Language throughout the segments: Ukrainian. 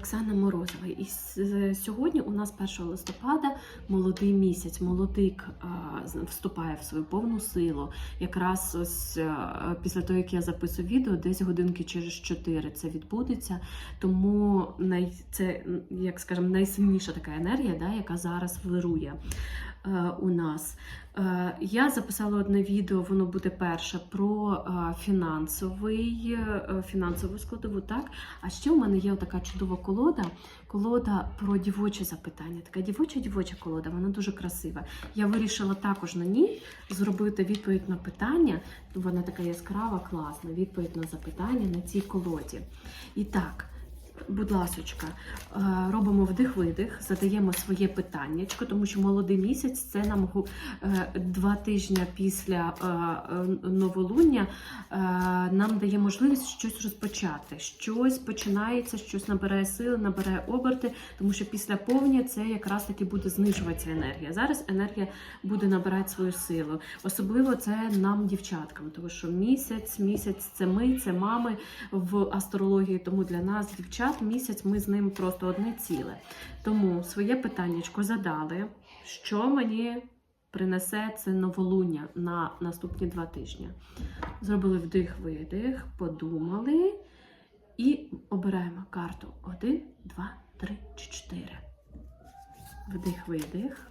Оксана Морозова. І сьогодні у нас 1 листопада молодий місяць. Молодик з- вступає в свою повну силу. Якраз ось після того, як я записую відео, десь годинки через 4 це відбудеться. Тому най, це, як скажемо, найсильніша така енергія, да, яка зараз вирує е, у нас. Е, Я записала одне відео, воно буде перше про е, фінансовий, е, фінансову складову, так? А ще у мене є така чудова колода, колода про дівочі запитання. Така дівоча дівоча колода, вона дуже красива. Я вирішила також на ній зробити відповідь на питання. Вона така яскрава, класна. Відповідь на запитання на цій колоді. І так. Будь ласочка, е, робимо вдих-видих, задаємо своє питаннячко, тому що молодий місяць це нам е, два тижні після е, новолуння нам дає можливість щось розпочати. Щось починається, щось набирає сили, набирає оберти, тому що після повня це якраз таки буде знижуватися енергія. Зараз енергія буде набирати свою силу. Особливо це нам, дівчаткам, тому що місяць, місяць це ми, це мами в астрології. Тому для нас, дівчат, місяць ми з ним просто одне ціле. Тому своє питаннячко задали, що мені принесе це новолуння на наступні два тижні. Зробили вдих-видих, подумали і обираємо карту 1, 2, 3 4. Вдих-видих.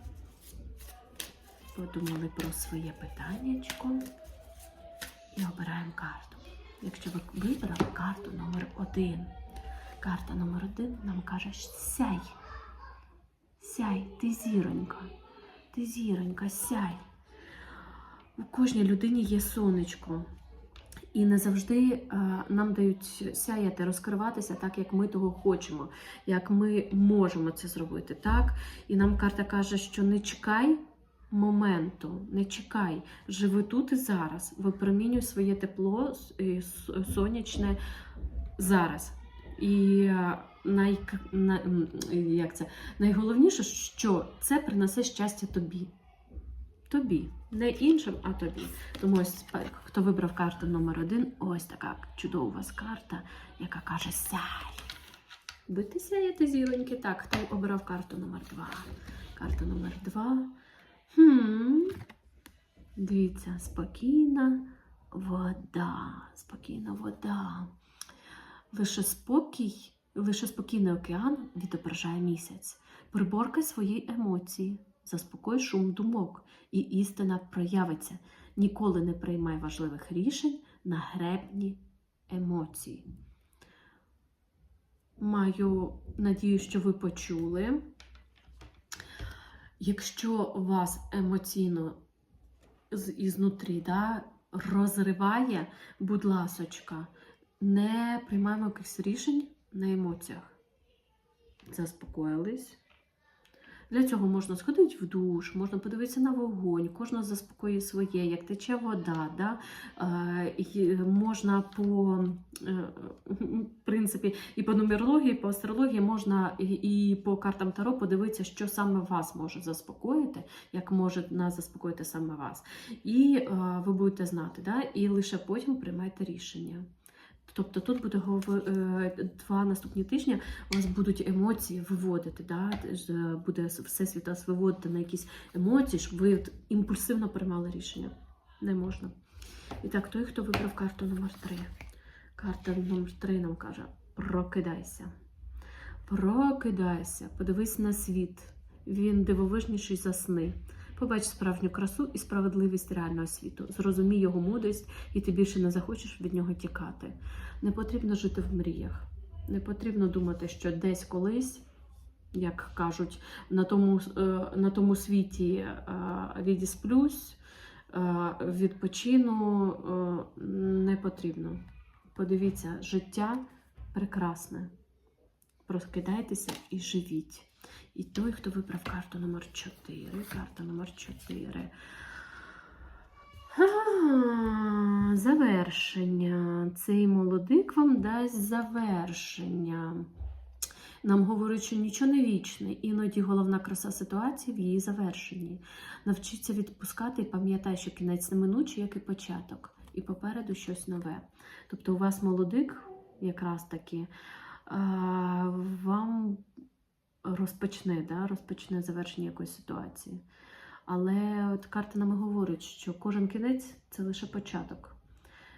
Подумали про своє питаннячко і обираємо карту. Якщо ви вибрали карту номер 1, карта номер 1 нам каже сяй. Сяй, ти зіронька. Ти зіронька, сяй. У кожній людині є сонечко. І не завжди е, нам дають сяяти, розкриватися так, як ми того хочемо, як ми можемо це зробити. Так? І нам карта каже, що не чекай моменту, не чекай, живи тут і зараз, випромінюй своє тепло сонячне зараз. І е, най, на, як це, найголовніше, що це принесе щастя тобі. Тобі, не іншим, а тобі. Тому ось хто вибрав карту номер один, ось така чудова у вас карта, яка каже сяй. Будьте сяяти зіленьки. Так, хто обрав карту номер два? Карта номер два. Хм. Дивіться, спокійна вода. Спокійна вода. Лише спокій, лише спокійний океан відображає місяць. Приборкай свої емоції, заспокой шум думок, і істина проявиться. Ніколи не приймай важливих рішень на гребні емоцій. Маю надію, що ви почули. Якщо вас емоційно ізнутрі да, розриває, будь ласочка, не приймаємо якихось рішень на емоціях. Заспокоїлись. Для цього можна сходити в душ, можна подивитися на вогонь, кожна заспокоює своє, як тече вода. Да? Е, можна по е, принципі, і по нумерології, і по астрології можна і по картам Таро подивитися, що саме вас може заспокоїти, як може нас заспокоїти саме вас. І е, ви будете знати, да? і лише потім приймайте рішення. Тобто тут буде е, два наступні тижні, у вас будуть емоції виводити, да? буде всесвіт вас виводити на якісь емоції, щоб ви імпульсивно приймали рішення. Не можна. І так, той, хто вибрав карту номер 3. Карта номер 3 нам каже: прокидайся. Прокидайся, подивись на світ. Він дивовижніший за сни. Побач справжню красу і справедливість реального світу. Зрозумій його мудрість, і ти більше не захочеш від нього тікати. Не потрібно жити в мріях. Не потрібно думати, що десь колись, як кажуть, на тому, е, на тому світі відісплюсь, е, відпочину е, не потрібно. Подивіться, життя прекрасне. Прокидайтеся і живіть. І той, хто вибрав карту номер 4, карта номер 4. А, завершення. Цей молодик вам дасть завершення. Нам говорять, що нічого не вічне, іноді головна краса ситуації в її завершенні. Навчіться відпускати і пам'ятай, що кінець неминучий, як і початок, і попереду щось нове. Тобто, у вас молодик якраз таки вам розпочне, да, розпочне завершення якоїсь ситуації. Але от карти нам і говорять, що кожен кінець це лише початок.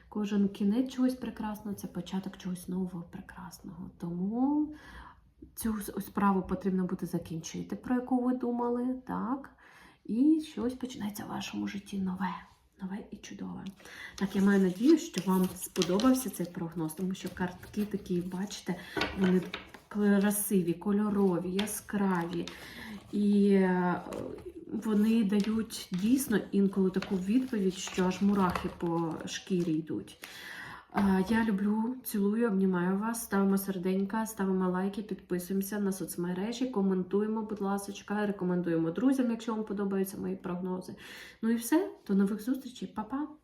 Кожен кінець чогось прекрасного це початок чогось нового, прекрасного. Тому цю справу потрібно буде закінчити, про яку ви думали, так? І щось починається в вашому житті нове. Нове і чудове. Так, я маю надію, що вам сподобався цей прогноз, тому що картки такі, бачите, вони красиві, кольорові, яскраві. І е, вони дають дійсно інколи таку відповідь, що аж мурахи по шкірі йдуть. Я люблю, цілую, обнімаю вас, ставимо серденька, ставимо лайки, підписуємося на соцмережі, коментуємо, будь ласка, рекомендуємо друзям, якщо вам подобаються мої прогнози. Ну і все, до нових зустрічей, Па-па!